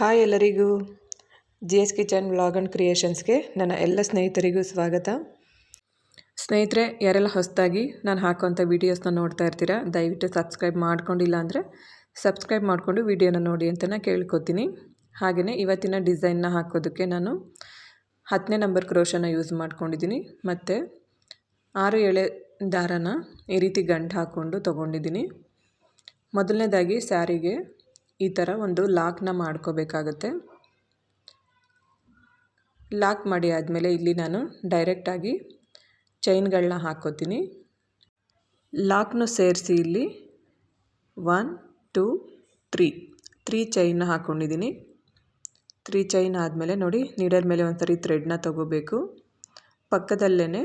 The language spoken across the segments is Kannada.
ಹಾಯ್ ಎಲ್ಲರಿಗೂ. G S kitchen vlog and ಕ್ರಿಯೇಷನ್ಸ್ಗೆ ನನ್ನ ಎಲ್ಲ ಸ್ನೇಹಿತರಿಗೂ ಸ್ವಾಗತ. ಸ್ನೇಹಿತರೆ, ಯಾರೆಲ್ಲ ಹೊಸದಾಗಿ ನಾನು ಹಾಕುವಂಥ ವೀಡಿಯೋಸ್ನ ನೋಡ್ತಾ ಇರ್ತೀರಾ, ದಯವಿಟ್ಟು ಸಬ್ಸ್ಕ್ರೈಬ್ ಮಾಡ್ಕೊಂಡಿಲ್ಲ ಅಂದರೆ ಸಬ್ಸ್ಕ್ರೈಬ್ ಮಾಡಿಕೊಂಡು ವೀಡಿಯೋನ ನೋಡಿ ಅಂತ ನಾನು ಕೇಳ್ಕೊತೀನಿ. ಹಾಗೆಯೇ ಇವತ್ತಿನ ಡಿಸೈನ್ನ ಹಾಕೋದಕ್ಕೆ ನಾನು ಹತ್ತನೇ ನಂಬರ್ ಕ್ರೋಶನ ಯೂಸ್ ಮಾಡ್ಕೊಂಡಿದ್ದೀನಿ. ಮತ್ತು ಆರು ಎಳೆ ದಾರನ ಈ ರೀತಿ ಗಂಟು ಹಾಕ್ಕೊಂಡು ತೊಗೊಂಡಿದ್ದೀನಿ. ಮೊದಲನೇದಾಗಿ ಸ್ಯಾರಿಗೆ ಈ ಥರ ಒಂದು ಲಾಕ್ನ ಮಾಡ್ಕೋಬೇಕಾಗತ್ತೆ. ಲಾಕ್ ಮಾಡಿ ಆದಮೇಲೆ ಇಲ್ಲಿ ನಾನು ಡೈರೆಕ್ಟಾಗಿ ಚೈನ್ಗಳನ್ನ ಹಾಕ್ಕೋತೀನಿ ಲಾಕ್ನು ಸೇರಿಸಿ ಇಲ್ಲಿ ಒನ್ ಟೂ ತ್ರೀ ತ್ರೀ ಚೈನ್ನ ಹಾಕ್ಕೊಂಡಿದ್ದೀನಿ ತ್ರೀ ಚೈನ್ ಆದಮೇಲೆ ನೋಡಿ ನೀಡರ್ ಮೇಲೆ ಒಂದು ಸರಿ ಥ್ರೆಡ್ನ ತೊಗೋಬೇಕು. ಪಕ್ಕದಲ್ಲೇ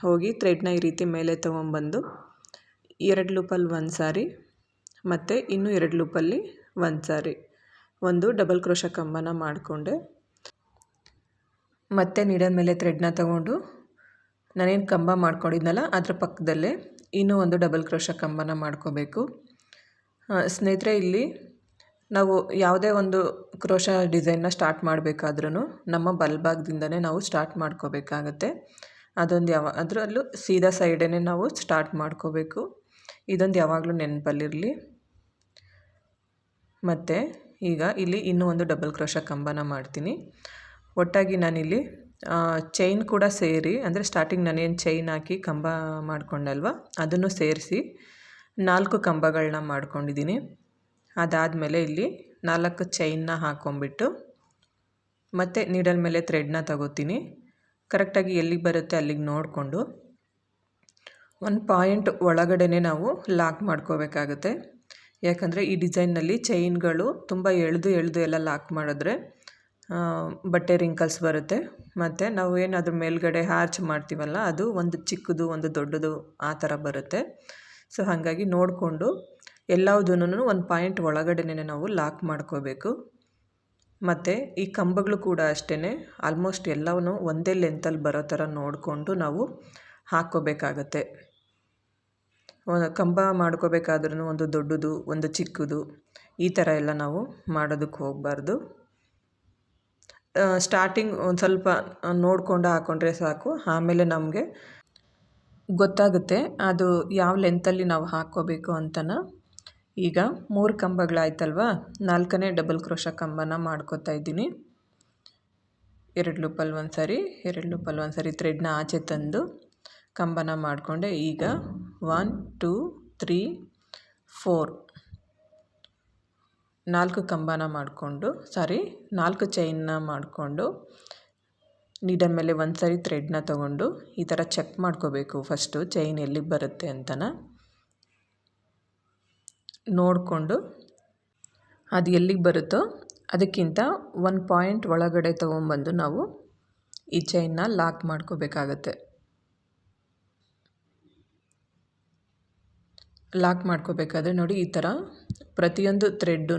ಹೋಗಿ ಥ್ರೆಡ್ನ ಈ ರೀತಿ ಮೇಲೆ ತೊಗೊಂಬಂದು ಎರಡು ಲೂಪಲ್ಲಿ ಒಂದು ಸಾರಿ ಮತ್ತು ಇನ್ನೂ ಎರಡು ಲೂಪಲ್ಲಿ ಒಂದು ಸಾರಿ. ಒಂದು ಡಬಲ್ ಕ್ರೋಶ ಕಂಬನ ಮಾಡಿಕೊಂಡೆ ಮತ್ತೆ ನೀಡಲ್ ಮೇಲೆ ಥ್ರೆಡ್ನ ತಗೊಂಡು ನಾನೇನು ಕಂಬ ಮಾಡ್ಕೊಂಡಿದ್ನಲ್ಲ ಅದರ ಪಕ್ಕದಲ್ಲೇ ಇನ್ನೂ ಒಂದು ಡಬಲ್ ಕ್ರೋಶ ಕಂಬನ ಮಾಡ್ಕೋಬೇಕು. ಸ್ನೇಹಿತರೆ, ಇಲ್ಲಿ ನಾವು ಯಾವುದೇ ಒಂದು ಕ್ರೋಶ ಡಿಸೈನ್ನ ಸ್ಟಾರ್ಟ್ ಮಾಡಬೇಕಾದ್ರೂ ನಮ್ಮ ಬಲ್ಭಾಗದಿಂದನೇ ನಾವು ಸ್ಟಾರ್ಟ್ ಮಾಡ್ಕೋಬೇಕಾಗತ್ತೆ. ಅದೊಂದು ಯಾವ, ಅದರಲ್ಲೂ ಸೀದಾ ಸೈಡೇ ನಾವು ಸ್ಟಾರ್ಟ್ ಮಾಡ್ಕೋಬೇಕು. ಇದೊಂದು ಯಾವಾಗಲೂ ನೆನಪಲ್ಲಿರಲಿ. ಮತ್ತು ಈಗ ಇಲ್ಲಿ ಇನ್ನೂ ಒಂದು ಡಬಲ್ ಕ್ರೋಶ ಕಂಬನ ಮಾಡ್ತೀನಿ. ಒಟ್ಟಾಗಿ ನಾನಿಲ್ಲಿ ಚೈನ್ ಕೂಡ ಸೇರಿ, ಅಂದರೆ ಸ್ಟಾರ್ಟಿಂಗ್ ನಾನೇನು ಚೈನ್ ಹಾಕಿ ಕಂಬ ಮಾಡ್ಕೊಂಡಲ್ವ, ಅದನ್ನು ಸೇರಿಸಿ ನಾಲ್ಕು ಕಂಬಗಳನ್ನ ಮಾಡ್ಕೊಂಡಿದ್ದೀನಿ. ಅದಾದಮೇಲೆ ಇಲ್ಲಿ ನಾಲ್ಕು ಚೈನ್ನ ಹಾಕ್ಕೊಂಬಿಟ್ಟು ಮತ್ತು ನೀಡಲ್ ಮೇಲೆ ಥ್ರೆಡ್ನ ತಗೋತೀನಿ. ಕರೆಕ್ಟಾಗಿ ಎಲ್ಲಿಗೆ ಬರುತ್ತೆ ಅಲ್ಲಿಗೆ ನೋಡಿಕೊಂಡು. ಒಂದು ಪಾಯಿಂಟ್ ಒಳಗಡೆ ನಾವು ಲಾಕ್ ಮಾಡ್ಕೋಬೇಕಾಗುತ್ತೆ. ಯಾಕಂದರೆ ಈ ಡಿಸೈನ್ನಲ್ಲಿ ಚೈನ್ಗಳು ತುಂಬ ಎಳೆದು ಎಳೆದು ಎಲ್ಲ ಲಾಕ್ ಮಾಡಿದ್ರೆ ಬಟ್ಟೆ ರಿಂಕಲ್ಸ್ ಬರುತ್ತೆ. ಮತ್ತು ನಾವು ಏನಾದರೂ ಮೇಲ್ಗಡೆ ಹ್ಯಾಚ್ ಮಾಡ್ತೀವಲ್ಲ, ಅದು ಒಂದು ಚಿಕ್ಕದು, ಒಂದು ದೊಡ್ಡದು ಆ ಥರ ಬರುತ್ತೆ. ಸೊ ಹಾಗಾಗಿ ನೋಡಿಕೊಂಡು ಎಲ್ಲದನ್ನು ಒಂದು ಪಾಯಿಂಟ್ ಒಳಗಡೆನೇ ನಾವು ಲಾಕ್ ಮಾಡ್ಕೋಬೇಕು. ಮತ್ತು ಈ ಕಂಬಗಳು ಕೂಡ ಅಷ್ಟೇ ಆಲ್ಮೋಸ್ಟ್ ಎಲ್ಲವೂ ಒಂದೇ ಲೆಂತಲ್ಲಿ ಬರೋ ಥರ ನೋಡಿಕೊಂಡು ನಾವು ಹಾಕ್ಕೋಬೇಕಾಗತ್ತೆ. ಕಂಬ ಮಾಡ್ಕೋಬೇಕಾದ್ರೂ ಒಂದು ದೊಡ್ಡದು, ಒಂದು ಚಿಕ್ಕದು, ಈ ಥರ ಎಲ್ಲ ನಾವು ಮಾಡೋದಕ್ಕೆ ಹೋಗಬಾರ್ದು. ಸ್ಟಾರ್ಟಿಂಗ್ ಒಂದು ಸ್ವಲ್ಪ ನೋಡಿಕೊಂಡು ಹಾಕ್ಕೊಂಡ್ರೆ ಸಾಕು. ಆಮೇಲೆ ನಮಗೆ ಗೊತ್ತಾಗುತ್ತೆ ಅದು ಯಾವ ಲೆಂತಲ್ಲಿ ನಾವು ಹಾಕ್ಕೋಬೇಕು ಅಂತನ. ಈಗ ಮೂರು ಕಂಬಗಳಾಯ್ತಲ್ವ? ನಾಲ್ಕನೇ ಡಬಲ್ ಕ್ರೋಶ ಕಂಬನ ಮಾಡ್ಕೋತಾ ಇದ್ದೀನಿ. ಎರಡು ಲೂಪಲ್ಲಿ ಒಂದು ಸಾರಿ ಎರಡು ಲೂಪಲ್ಲಿ ಒಂದು ಸಾರಿ ಥ್ರೆಡ್ನ ಆಚೆ ತಂದು. ಕಂಬನ ಮಾಡಿಕೊಂಡೆ. ಈಗ ಒನ್ ಟೂ ತ್ರೀ ಫೋರ್ ನಾಲ್ಕು ಕಂಬನ ಮಾಡಿಕೊಂಡು ಸಾರಿ ನಾಲ್ಕು ಚೈನ್ನ ಮಾಡಿಕೊಂಡು ನೀಡಲ್ ಮೇಲೆ ಒಂದು ಸರಿ ಥ್ರೆಡ್ನ ತೊಗೊಂಡು ಈ ಥರ ಚೆಕ್ ಮಾಡ್ಕೋಬೇಕು ಫಸ್ಟು ಚೈನ್ ಎಲ್ಲಿಗೆ ಬರುತ್ತೆ ಅಂತನ. ನೋಡಿಕೊಂಡು ಅದು ಎಲ್ಲಿಗೆ ಬರುತ್ತೋ ಅದಕ್ಕಿಂತ ಒಂದು ಪಾಯಿಂಟ್ ಒಳಗಡೆ ತೊಗೊಂಬಂದು ನಾವು ಈ ಚೈನ್ನ ಲಾಕ್ ಮಾಡ್ಕೋಬೇಕಾಗತ್ತೆ. ಲಾಕ್ ಮಾಡ್ಕೋಬೇಕಾದ್ರೆ ನೋಡಿ ಈ ಥರ ಪ್ರತಿಯೊಂದು ಥ್ರೆಡ್ಡೂ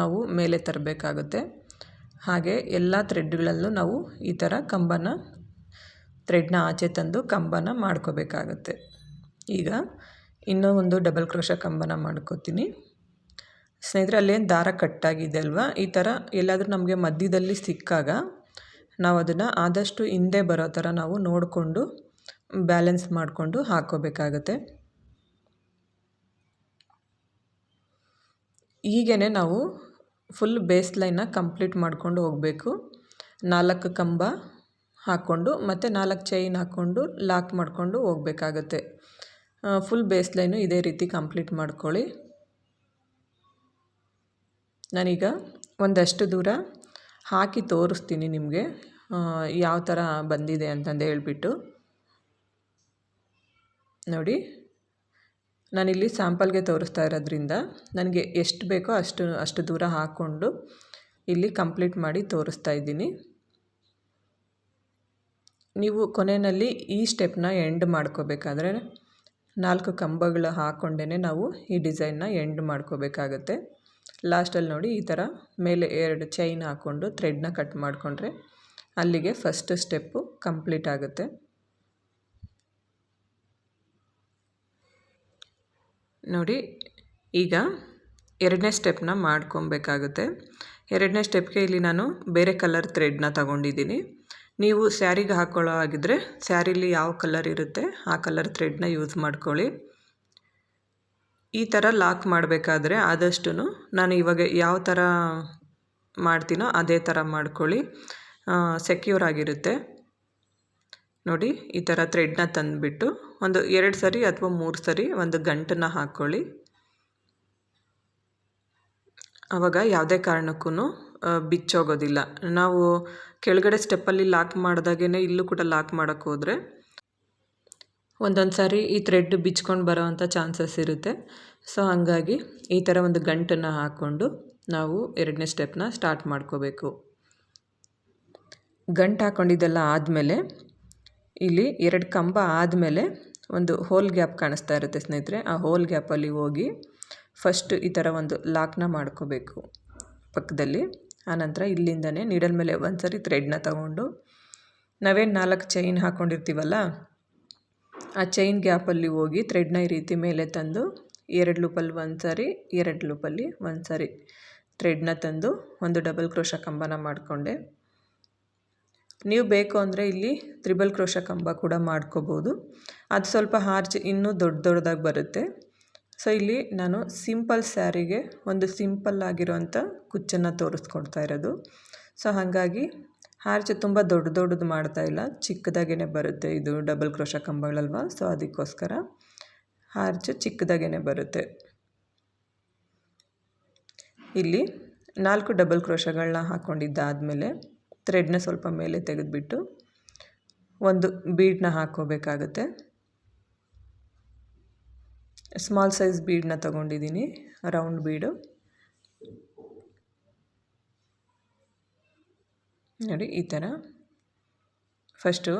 ನಾವು ಮೇಲೆ ತರಬೇಕಾಗುತ್ತೆ. ಹಾಗೆ ಎಲ್ಲ ಥ್ರೆಡ್ಗಳಲ್ಲೂ ನಾವು ಈ ಥರ ಕಂಬನ, ಥ್ರೆಡ್ನ ಆಚೆ ತಂದು ಕಂಬನ ಮಾಡ್ಕೋಬೇಕಾಗತ್ತೆ. ಈಗ ಇನ್ನೂ ಒಂದು ಡಬಲ್ ಕ್ರೋಶ ಕಂಬನ ಮಾಡ್ಕೋತೀನಿ. ಸ್ನೇಹಿತರೆ, ಅಲ್ಲೇನು ದಾರ ಕಟ್ಟಾಗಿದೆ ಅಲ್ವಾ? ಈ ಥರ ಎಲ್ಲಾದರೂ ನಮಗೆ ಮಧ್ಯದಲ್ಲಿ ಸಿಕ್ಕಾಗ ನಾವು ಅದನ್ನು ಆದಷ್ಟು ಹಿಂದೆ ಬರೋ ಥರ ನಾವು ನೋಡಿಕೊಂಡು ಬ್ಯಾಲೆನ್ಸ್ ಮಾಡಿಕೊಂಡು ಹಾಕ್ಕೋಬೇಕಾಗತ್ತೆ. ಹೀಗೇ ನಾವು ಫುಲ್ ಬೇಸ್ ಲೈನ್ನ ಕಂಪ್ಲೀಟ್ ಮಾಡ್ಕೊಂಡು ಹೋಗಬೇಕು. ನಾಲ್ಕು ಕಂಬ ಹಾಕ್ಕೊಂಡು ಮತ್ತು ನಾಲ್ಕು ಚೈನ್ ಹಾಕ್ಕೊಂಡು ಲಾಕ್ ಮಾಡಿಕೊಂಡು ಹೋಗಬೇಕಾಗತ್ತೆ. ಫುಲ್ ಬೇಸ್ ಲೈನು ಇದೇ ರೀತಿ ಕಂಪ್ಲೀಟ್ ಮಾಡ್ಕೊಳ್ಳಿ. ನಾನೀಗ ಒಂದಷ್ಟು ದೂರ ಹಾಕಿ ತೋರಿಸ್ತೀನಿ ನಿಮಗೆ ಯಾವ ಥರ ಬಂದಿದೆ ಅಂತಂದು ಹೇಳಿಬಿಟ್ಟು. ನೋಡಿ. ನಾನಿಲ್ಲಿ ಸ್ಯಾಂಪಲ್ಗೆ ತೋರಿಸ್ತಾ ಇರೋದ್ರಿಂದ ನನಗೆ ಎಷ್ಟು ಬೇಕೋ ಅಷ್ಟು ಅಷ್ಟು ದೂರ ಹಾಕ್ಕೊಂಡು ಇಲ್ಲಿ ಕಂಪ್ಲೀಟ್ ಮಾಡಿ ತೋರಿಸ್ತಾ ಇದ್ದೀನಿ. ನೀವು ಕೊನೆಯಲ್ಲಿ ಈ ಸ್ಟೆಪ್ನ ಎಂಡ್ ಮಾಡ್ಕೋಬೇಕಾದ್ರೆ ನಾಲ್ಕು ಕಂಬಗಳು ಹಾಕ್ಕೊಂಡೇ ನಾವು ಈ ಡಿಸೈನ್ನ ಎಂಡ್ ಮಾಡ್ಕೋಬೇಕಾಗತ್ತೆ. ಲಾಸ್ಟಲ್ಲಿ ನೋಡಿ ಈ ಥರ ಮೇಲೆ ಎರಡು ಚೈನ್ ಹಾಕ್ಕೊಂಡು ಥ್ರೆಡ್ನ ಕಟ್ ಮಾಡಿಕೊಂಡ್ರೆ ಅಲ್ಲಿಗೆ ಫಸ್ಟ್ ಸ್ಟೆಪ್ಪು ಕಂಪ್ಲೀಟ್ ಆಗುತ್ತೆ. ನೋಡಿ, ಈಗ ಎರಡನೇ ಸ್ಟೆಪ್ನ ಮಾಡ್ಕೊಬೇಕಾಗುತ್ತೆ. ಎರಡನೇ ಸ್ಟೆಪ್ಗೆ ಇಲ್ಲಿ ನಾನು ಬೇರೆ ಕಲರ್ ಥ್ರೆಡ್ನ ತಗೊಂಡಿದ್ದೀನಿ. ನೀವು ಸ್ಯಾರಿಗೆ ಹಾಕ್ಕೊಳ್ಳೋ ಆಗಿದ್ದರೆ ಸ್ಯಾರಿಲಿ ಯಾವ ಕಲರ್ ಇರುತ್ತೆ ಆ ಕಲರ್ ಥ್ರೆಡ್ನ ಯೂಸ್ ಮಾಡ್ಕೊಳ್ಳಿ. ಈ ಥರ ಲಾಕ್ ಮಾಡಬೇಕಾದ್ರೆ ಆದಷ್ಟು ನಾನು ಇವಾಗ ಯಾವ ಥರ ಮಾಡ್ತೀನೋ ಅದೇ ಥರ ಮಾಡ್ಕೊಳ್ಳಿ. ಸೆಕ್ಯೂರ್ ಆಗಿರುತ್ತೆ. ನೋಡಿ, ಈ ಥರ ಥ್ರೆಡ್ನ ತಂದುಬಿಟ್ಟು ಒಂದು ಎರಡು ಸರಿ ಅಥವಾ ಮೂರು ಸರಿ ಒಂದು ಗಂಟನ್ನು ಹಾಕ್ಕೊಳ್ಳಿ ಆವಾಗ ಯಾವುದೇ ಕಾರಣಕ್ಕೂ ಬಿಚ್ಚೋಗೋದಿಲ್ಲ. ನಾವು ಕೆಳಗಡೆ ಸ್ಟೆಪ್ಪಲ್ಲಿ ಲಾಕ್ ಮಾಡಿದಾಗೇ ಇಲ್ಲೂ ಕೂಡ ಲಾಕ್ ಮಾಡೋಕ್ಕೆ ಹೋದರೆ ಒಂದೊಂದು ಸಾರಿ ಈ ಥ್ರೆಡ್ ಬಿಚ್ಕೊಂಡು ಬರೋವಂಥ ಚಾನ್ಸಸ್ ಇರುತ್ತೆ. ಸೊ ಹಾಗಾಗಿ ಈ ಥರ ಒಂದು ಗಂಟನ್ನು ಹಾಕ್ಕೊಂಡು ನಾವು ಎರಡನೇ ಸ್ಟೆಪ್ನ ಸ್ಟಾರ್ಟ್ ಮಾಡ್ಕೋಬೇಕು. ಗಂಟು ಹಾಕ್ಕೊಂಡಿದ್ದೆಲ್ಲ ಆದಮೇಲೆ ಇಲ್ಲಿ ಎರಡು ಕಂಬ ಆದಮೇಲೆ ಒಂದು ಹೋಲ್ ಗ್ಯಾಪ್ ಕಾಣಿಸ್ತಾ ಇರುತ್ತೆ ಸ್ನೇಹಿತರೆ. ಆ ಹೋಲ್ ಗ್ಯಾಪಲ್ಲಿ ಹೋಗಿ ಫಸ್ಟ್ ಈ ಥರ ಒಂದು ಲಾಕ್ನ ಮಾಡ್ಕೋಬೇಕು ಪಕ್ಕದಲ್ಲಿ. ಆನಂತರ ಇಲ್ಲಿಂದನೇ ನೀಡಲ್ ಮೇಲೆ ಒಂದು ಸರಿ ಥ್ರೆಡ್ನ ತಗೊಂಡು ನಾವೇನು ನಾಲ್ಕು ಚೈನ್ ಹಾಕ್ಕೊಂಡಿರ್ತೀವಲ್ಲ ಆ ಚೈನ್ ಗ್ಯಾಪಲ್ಲಿ ಹೋಗಿ ಥ್ರೆಡ್ನ ಈ ರೀತಿ ಮೇಲೆ ತಂದು ಎರಡು ಲೂಪಲ್ಲಿ ಒಂದು ಸಾರಿ, ಎರಡು ಲೂಪಲ್ಲಿ ಒಂದು ಸಾರಿ ಥ್ರೆಡ್ನ ತಂದು ಒಂದು ಡಬಲ್ ಕ್ರೋಶ ಕಂಬನ ಮಾಡಿಕೊಂಡೆ. ನೀವು ಬೇಕು ಅಂದರೆ ಇಲ್ಲಿ ತ್ರಿಬಲ್ ಕ್ರೋಶ ಕಂಬ ಕೂಡ ಮಾಡ್ಕೋಬೋದು. ಅದು ಸ್ವಲ್ಪ ಹಾರ್ಚ್ ಇನ್ನೂ ದೊಡ್ಡ ದೊಡ್ಡದಾಗಿ ಬರುತ್ತೆ. ಸೊ ಇಲ್ಲಿ ನಾನು ಸಿಂಪಲ್ ಸ್ಯಾರಿಗೆ ಒಂದು ಸಿಂಪಲ್ ಆಗಿರೋಂಥ ಕುಚ್ಚನ್ನು ತೋರಿಸ್ಕೊಡ್ತಾ ಇರೋದು. ಸೊ ಹಾಗಾಗಿ ಹಾರ್ಚ್ ತುಂಬ ದೊಡ್ಡ ದೊಡ್ಡದು ಮಾಡ್ತಾ ಇಲ್ಲ. ಚಿಕ್ಕದಾಗೇ ಬರುತ್ತೆ ಇದು ಡಬಲ್ ಕ್ರೋಶ ಕಂಬಗಳಲ್ವ? ಸೊ ಅದಕ್ಕೋಸ್ಕರ ಹಾರ್ಚ್ ಚಿಕ್ಕದಾಗೇ ಬರುತ್ತೆ. ಇಲ್ಲಿ ನಾಲ್ಕು ಡಬಲ್ ಕ್ರೋಶಗಳನ್ನ ಹಾಕ್ಕೊಂಡಿದ್ದಾದಮೇಲೆ ಥ್ರೆಡ್ನ ಸ್ವಲ್ಪ ಮೇಲೆ ತೆಗೆದುಬಿಟ್ಟು ಒಂದು ಬೀಡನ್ನ ಹಾಕ್ಕೋಬೇಕಾಗತ್ತೆ. ಸ್ಮಾಲ್ ಸೈಜ್ ಬೀಡನ್ನ ತಗೊಂಡಿದ್ದೀನಿ, ರೌಂಡ್ ಬೀಡು. ನೋಡಿ, ಈ ಥರ. ಫಸ್ಟು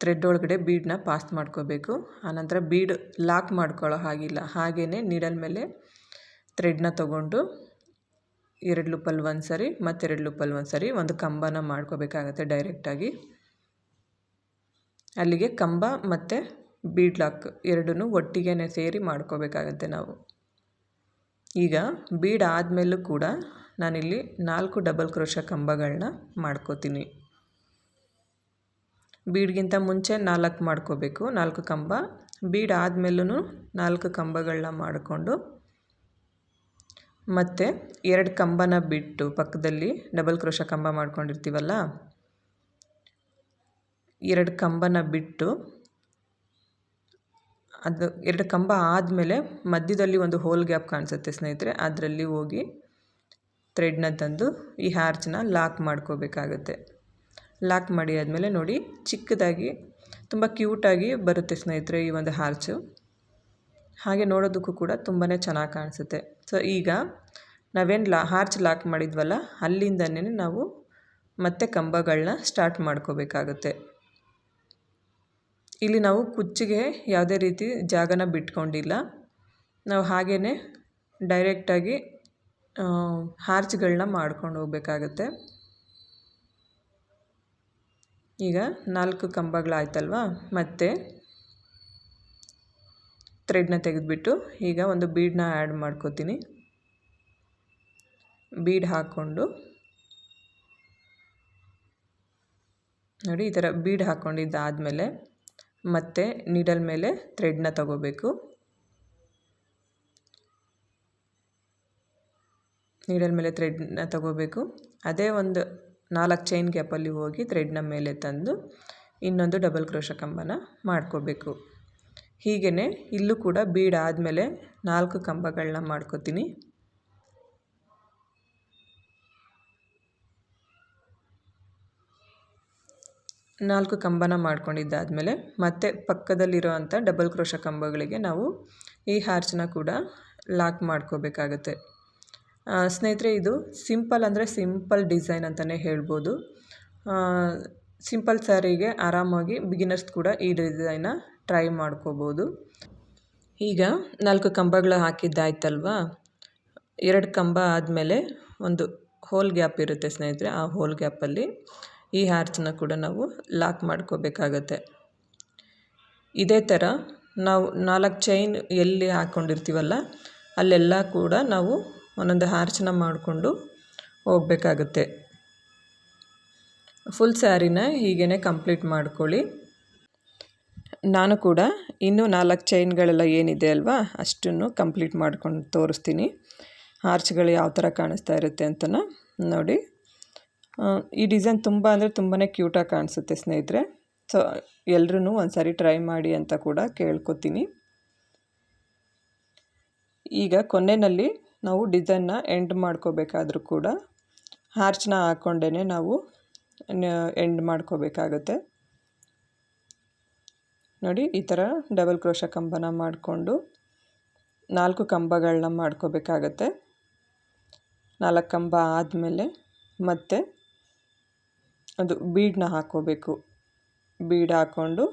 ಥ್ರೆಡ್ ಒಳಗಡೆ ಬೀಡನ್ನ ಪಾಸ್ ಮಾಡ್ಕೋಬೇಕು. ಆನಂತರ ಬೀಡ್ ಲಾಕ್ ಮಾಡ್ಕೊಳ್ಳೋ ಹಾಗಿಲ್ಲ ಹಾಗೆಯೇ ನೀಡಲ್ ಮೇಲೆ ಥ್ರೆಡ್ನ ತೊಗೊಂಡು ಎರಡು ಲೂಪಲ್ಲಿ ಒಂದು ಸರಿ, ಮತ್ತೆರಡು ಲೂಪಲ್ಲಿ ಒಂದು ಸರಿ ಒಂದು ಕಂಬನ ಮಾಡ್ಕೋಬೇಕಾಗತ್ತೆ ಡೈರೆಕ್ಟಾಗಿ ಅಲ್ಲಿಗೆ ಕಂಬ ಮತ್ತು ಬೀಡ್ ಲಾಕ್ ಎರಡೂ ಒಟ್ಟಿಗೆ ಸೇರಿ ಮಾಡ್ಕೋಬೇಕಾಗತ್ತೆ ನಾವು. ಈಗ ಬೀಡ್ ಆದಮೇಲೂ ಕೂಡ ನಾನಿಲ್ಲಿ ನಾಲ್ಕು ಡಬಲ್ ಕ್ರೋಶ ಕಂಬಗಳನ್ನ ಮಾಡ್ಕೋತೀನಿ. ಬೀಡ್ಗಿಂತ ಮುಂಚೆ ನಾಲ್ಕು ಮಾಡ್ಕೋಬೇಕು, ನಾಲ್ಕು ಕಂಬ. ಬೀಡ್ ಆದಮೇಲೂ ನಾಲ್ಕು ಕಂಬಗಳನ್ನ ಮಾಡಿಕೊಂಡು ಮತ್ತು ಎರಡು ಕಂಬನ ಬಿಟ್ಟು ಪಕ್ಕದಲ್ಲಿ ಡಬಲ್ ಕ್ರೋಶ ಕಂಬ ಮಾಡ್ಕೊಂಡಿರ್ತೀವಲ್ಲ? ಎರಡು ಕಂಬನ ಬಿಟ್ಟು ಅದು ಎರಡು ಕಂಬ ಆದಮೇಲೆ ಮಧ್ಯದಲ್ಲಿ ಒಂದು ಹೋಲ್ ಗ್ಯಾಪ್ ಕಾಣಿಸುತ್ತೆ ಸ್ನೇಹಿತರೆ. ಅದರಲ್ಲಿ ಹೋಗಿ ಥ್ರೆಡ್ನ ತಂದು ಈ ಹಾರ್ಚನ್ನ ಲಾಕ್ ಮಾಡ್ಕೋಬೇಕಾಗತ್ತೆ. ಲಾಕ್ ಮಾಡಿ ಆದಮೇಲೆ ನೋಡಿ ಚಿಕ್ಕದಾಗಿ, ತುಂಬ ಕ್ಯೂಟಾಗಿ ಬರುತ್ತೆ ಸ್ನೇಹಿತರೆ ಈ ಒಂದು ಹಾರ್ಚು ಹಾಗೆ ನೋಡೋದಕ್ಕೂ ಕೂಡ ತುಂಬಾ ಚೆನ್ನಾಗಿ ಕಾಣಿಸುತ್ತೆ. ಸೊ ಈಗ ನಾವೇನು ಲಾ, ಹಾರ್ಚ್ ಲಾಕ್ ಮಾಡಿದ್ವಲ್ಲ, ಅಲ್ಲಿಂದನೇ ನಾವು ಮತ್ತೆ ಕಂಬಗಳನ್ನ ಸ್ಟಾರ್ಟ್ ಮಾಡ್ಕೋಬೇಕಾಗುತ್ತೆ. ಇಲ್ಲಿ ನಾವು ಕುಚ್ಚಿಗೆ ಯಾವುದೇ ರೀತಿ ಜಾಗನ ಬಿಟ್ಕೊಂಡಿಲ್ಲ. ನಾವು ಹಾಗೇ ಡೈರೆಕ್ಟಾಗಿ ಹಾರ್ಚ್ಗಳನ್ನ ಮಾಡ್ಕೊಂಡು ಹೋಗ್ಬೇಕಾಗತ್ತೆ. ಈಗ ನಾಲ್ಕು ಕಂಬಗಳಾಯ್ತಲ್ವ? ಮತ್ತು ಥ್ರೆಡ್ನ ತೆಗೆದುಬಿಟ್ಟು ಈಗ ಒಂದು ಬೀಡನ್ನ ಆ್ಯಡ್ ಮಾಡ್ಕೋತೀನಿ. ಬೀಡ್ ಹಾಕ್ಕೊಂಡು. ನೋಡಿ, ಈ ಥರ ಬೀಡ್ ಹಾಕ್ಕೊಂಡಿದ್ದಾದಮೇಲೆ ಮತ್ತೆ ನೀಡಲ್ ಮೇಲೆ ಥ್ರೆಡ್ನ ತಗೋಬೇಕು. ನೀಡಲ್ ಮೇಲೆ ಥ್ರೆಡ್ನ ತಗೋಬೇಕು. ಅದೇ ಒಂದು ನಾಲ್ಕು ಚೈನ್ ಗ್ಯಾಪಲ್ಲಿ ಹೋಗಿ ಥ್ರೆಡ್ನ ಮೇಲೆ ತಂದು ಇನ್ನೊಂದು ಡಬಲ್ ಕ್ರೋಶ ಕಂಬನ ಮಾಡ್ಕೋಬೇಕು. ಹೀಗೇ ಇಲ್ಲೂ ಕೂಡ ಬೀಡ್ ಆದಮೇಲೆ ನಾಲ್ಕು ಕಂಬಗಳನ್ನ ಮಾಡ್ಕೋತೀನಿ. ನಾಲ್ಕು ಕಂಬನ ಮಾಡ್ಕೊಂಡಿದ್ದಾದಮೇಲೆ ಮತ್ತೆ ಪಕ್ಕದಲ್ಲಿರೋ ಅಂಥ ಡಬಲ್ ಕ್ರೋಶ ಕಂಬಗಳಿಗೆ ನಾವು ಈ ಹಾರ್ಚನ್ನ ಕೂಡ ಲಾಕ್ ಮಾಡ್ಕೋಬೇಕಾಗತ್ತೆ. ಸ್ನೇಹಿತರೆ, ಇದು ಸಿಂಪಲ್ ಅಂದರೆ ಸಿಂಪಲ್ ಡಿಸೈನ್ ಅಂತಲೇ ಹೇಳ್ಬೋದು. ಸಿಂಪಲ್ ಸ್ಯಾರಿಗೆ ಆರಾಮಾಗಿ ಬಿಗಿನರ್ಸ್ ಕೂಡ ಈ ಡಿಸೈನ ಟ್ರೈ ಮಾಡ್ಕೋಬೋದು. ಈಗ ನಾಲ್ಕು ಕಂಬಗಳು ಹಾಕಿದ್ದಾಯ್ತಲ್ವ? ಎರಡು ಕಂಬ ಆದಮೇಲೆ ಒಂದು ಹೋಲ್ ಗ್ಯಾಪ್ ಇರುತ್ತೆ ಸ್ನೇಹಿತರೆ, ಆ ಹೋಲ್ ಗ್ಯಾಪಲ್ಲಿ ಈ ಹ್ಯಾರ್ಚನ್ನ ಕೂಡ ನಾವು ಲಾಕ್ ಮಾಡ್ಕೋಬೇಕಾಗತ್ತೆ. ಇದೇ ಥರ ನಾವು ನಾಲ್ಕು ಚೈನ್ ಎಲ್ಲಿ ಹಾಕ್ಕೊಂಡಿರ್ತೀವಲ್ಲ ಅಲ್ಲೆಲ್ಲ ಕೂಡ ನಾವು ಒಂದೊಂದು ಹ್ಯಾರ್ಚನ್ನ ಮಾಡಿಕೊಂಡು ಹೋಗಬೇಕಾಗತ್ತೆ. ಫುಲ್ ಸ್ಯಾರಿನ ಹೀಗೇ ಕಂಪ್ಲೀಟ್ ಮಾಡ್ಕೊಳ್ಳಿ. ನಾನು ಕೂಡ ಇನ್ನೂ ನಾಲ್ಕು ಚೈನ್ಗಳೆಲ್ಲ ಏನಿದೆ ಅಲ್ವಾ, ಅಷ್ಟನ್ನು ಕಂಪ್ಲೀಟ್ ಮಾಡ್ಕೊಂಡು ತೋರಿಸ್ತೀನಿ. ಆರ್ಚ್ಗಳು ಯಾವ ಥರ ಕಾಣಿಸ್ತಾ ಇರುತ್ತೆ ಅಂತನ ನೋಡಿ. ಈ ಡಿಸೈನ್ ತುಂಬ ಅಂದರೆ ತುಂಬಾ ಕ್ಯೂಟಾಗಿ ಕಾಣಿಸುತ್ತೆ ಸ್ನೇಹಿತರೆ. ಸೊ ಎಲ್ಲರೂ ಒಂದು ಸಾರಿ ಟ್ರೈ ಮಾಡಿ ಅಂತ ಕೂಡ ಕೇಳ್ಕೊತೀನಿ. ಈಗ ಕೊನೆಯಲ್ಲಿ ನಾವು ಡಿಸೈನ್ನ ಎಂಡ್ ಮಾಡ್ಕೋಬೇಕಾದ್ರೂ ಕೂಡ ಹಾರ್ಚ್ನ ಹಾಕ್ಕೊಂಡೇ ನಾವು ಎಂಡ್ ಮಾಡ್ಕೋಬೇಕಾಗತ್ತೆ. ನೋಡಿ, ಈ ಥರ ಡಬಲ್ ಕ್ರೋಶ ಕಂಬನ ಮಾಡಿಕೊಂಡು ನಾಲ್ಕು ಕಂಬಗಳನ್ನ ಮಾಡ್ಕೋಬೇಕಾಗತ್ತೆ. ನಾಲ್ಕು ಕಂಬ ಆದಮೇಲೆ ಮತ್ತೆ ಅದು ಬೀಡನ್ನ ಹಾಕೋಬೇಕು ಬೀಡ್ ಹಾಕ್ಕೊಂಡು,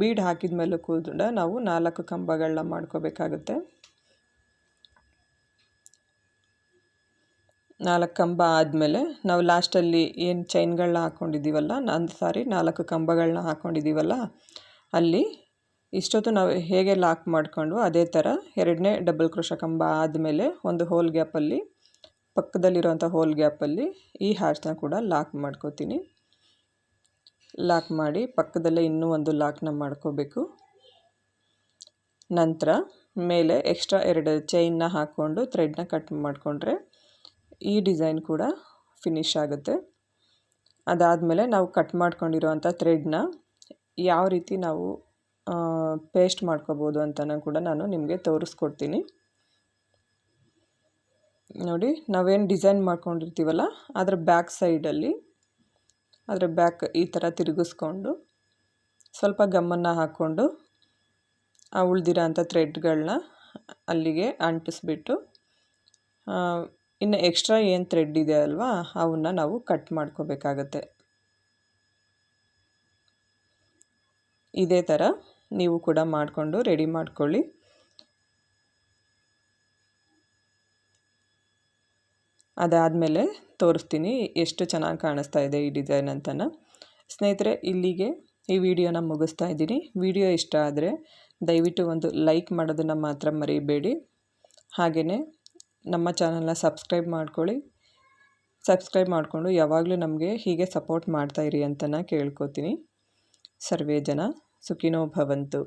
ಬೀಡ್ ಹಾಕಿದ ಮೇಲೆ ಕೂಡ ನಾವು ನಾಲ್ಕು ಕಂಬಗಳನ್ನ ಮಾಡ್ಕೋಬೇಕಾಗುತ್ತೆ. ನಾಲ್ಕು ಕಂಬ ಆದಮೇಲೆ ನಾವು ಲಾಸ್ಟಲ್ಲಿ ಏನು ಚೈನ್ಗಳನ್ನ ಹಾಕ್ಕೊಂಡಿದ್ದೀವಲ್ಲ ಒಂದು ಸಾರಿ ನಾಲ್ಕು ಕಂಬಗಳನ್ನ ಹಾಕ್ಕೊಂಡಿದ್ದೀವಲ್ಲ ಅಲ್ಲಿ ಇಷ್ಟೊತ್ತು ನಾವು ಹೇಗೆ ಲಾಕ್ ಮಾಡಿಕೊಂಡು ಅದೇ ಥರ ಎರಡನೇ ಡಬಲ್ ಕ್ರೋಶ ಕಂಬ ಆದಮೇಲೆ ಒಂದು ಹೋಲ್ ಗ್ಯಾಪಲ್ಲಿ ಪಕ್ಕದಲ್ಲಿರುವಂಥ ಹೋಲ್ ಗ್ಯಾಪಲ್ಲಿ ಈ ಹಾರ್ಸ್ನ ಕೂಡ ಲಾಕ್ ಮಾಡ್ಕೋತೀನಿ. ಲಾಕ್ ಮಾಡಿ ಪಕ್ಕದಲ್ಲೇ ಇನ್ನೂ ಒಂದು ಲಾಕ್ನ ಮಾಡ್ಕೋಬೇಕು. ನಂತರ ಮೇಲೆ ಎಕ್ಸ್ಟ್ರಾ ಎರಡು ಚೈನ್ನ ಹಾಕ್ಕೊಂಡು ಥ್ರೆಡ್ನ ಕಟ್ ಮಾಡಿಕೊಂಡ್ರೆ ಈ ಡಿಸೈನ್ ಕೂಡ ಫಿನಿಶ್ ಆಗುತ್ತೆ. ಅದಾದಮೇಲೆ ನಾವು ಕಟ್ ಮಾಡ್ಕೊಂಡಿರೋವಂಥ ಥ್ರೆಡ್ನ ಯಾವ ರೀತಿ ನಾವು ಪೇಸ್ಟ್ ಮಾಡ್ಕೋಬೋದು ಅಂತಲೂ ಕೂಡ ನಾನು ನಿಮಗೆ ತೋರಿಸ್ಕೊಡ್ತೀನಿ. ನೋಡಿ, ನಾವೇನು ಡಿಸೈನ್ ಮಾಡ್ಕೊಂಡಿರ್ತೀವಲ್ಲ, ಅದರ ಬ್ಯಾಕ್ ಸೈಡಲ್ಲಿ ಅದರ ಬ್ಯಾಕ್ ಈ ಥರ ತಿರುಗಿಸ್ಕೊಂಡು, ಸ್ವಲ್ಪ ಗಮ್ಮನ್ನು ಹಾಕ್ಕೊಂಡು, ಆ ಉಳ್ದಿರೋ ಅಂಥ ಥ್ರೆಡ್ಗಳನ್ನ ಅಲ್ಲಿಗೆ ಅಂಟಿಸ್ಬಿಟ್ಟು ಇನ್ನು ಎಕ್ಸ್ಟ್ರಾ ಏನು ಥ್ರೆಡ್ ಇದೆ ಅಲ್ವಾ, ಅವನ್ನ ನಾವು ಕಟ್ ಮಾಡ್ಕೋಬೇಕಾಗತ್ತೆ. ಇದೇ ಥರ ನೀವು ಕೂಡ ಮಾಡಿಕೊಂಡು ರೆಡಿ ಮಾಡ್ಕೊಳ್ಳಿ. ಅದಾದಮೇಲೆ ತೋರಿಸ್ತೀನಿ ಎಷ್ಟು ಚೆನ್ನಾಗಿ ಕಾಣಿಸ್ತಾ ಇದೆ ಈ ಡಿಸೈನ್ ಅಂತನ. ಸ್ನೇಹಿತರೆ, ಇಲ್ಲಿಗೆ ಈ ವಿಡಿಯೋನ ಮುಗಿಸ್ತಾ ಇದ್ದೀನಿ. ವಿಡಿಯೋ ಇಷ್ಟ ಆದರೆ ದಯವಿಟ್ಟು ಒಂದು ಲೈಕ್ ಮಾಡೋದನ್ನು ಮಾತ್ರ ಮರೀಬೇಡಿ. ಹಾಗೆಯೇ ನಮ್ಮ ಚಾನಲ್ನ ಸಬ್ಸ್ಕ್ರೈಬ್ ಮಾಡ್ಕೊಳ್ಳಿ. ಸಬ್ಸ್ಕ್ರೈಬ್ ಮಾಡಿಕೊಂಡು ಯಾವಾಗಲೂ ನಮಗೆ ಹೀಗೆ ಸಪೋರ್ಟ್ ಮಾಡ್ತಾಯಿರಿ ಅಂತನ ಕೇಳ್ಕೊತೀನಿ. ಸರ್ವೇ ಜನ. सुखिनो भवन्तु।